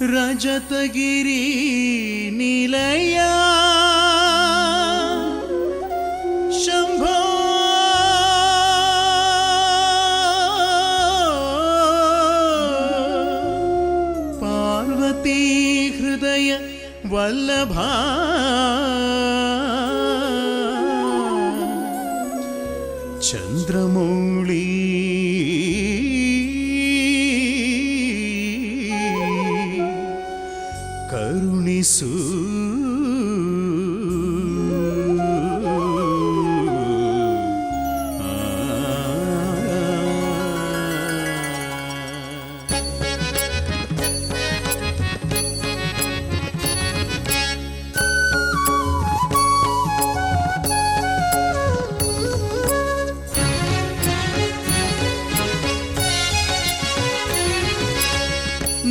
रजतगिरी निलया शम्भो पार्वती हृदय वल्लभा चन्द्रमौळी యేసు.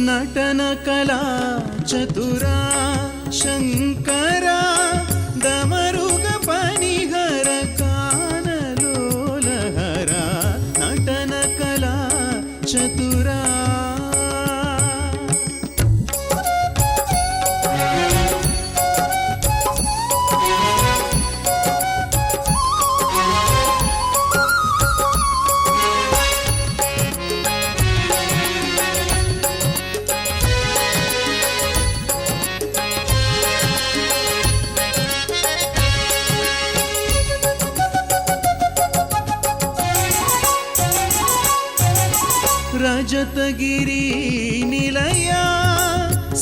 నటన కళా చతు శంకరా దమరుగ పనిహర కానలోలహర నటన కళా చతురా रजतगिरी निलया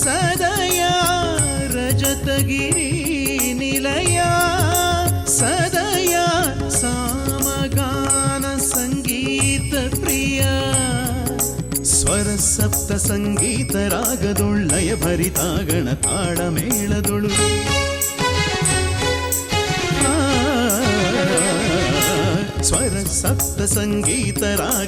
सदया रजतगिरी निलया सदया सामगान सङ्गीतप्रिया स्वरसप्त सङ्गीतरागदुळ्ळय भरितागणताडमेळदुळु ಸ್ವರ ಸಪ್ತ ಸಂಗೀತರಾಗ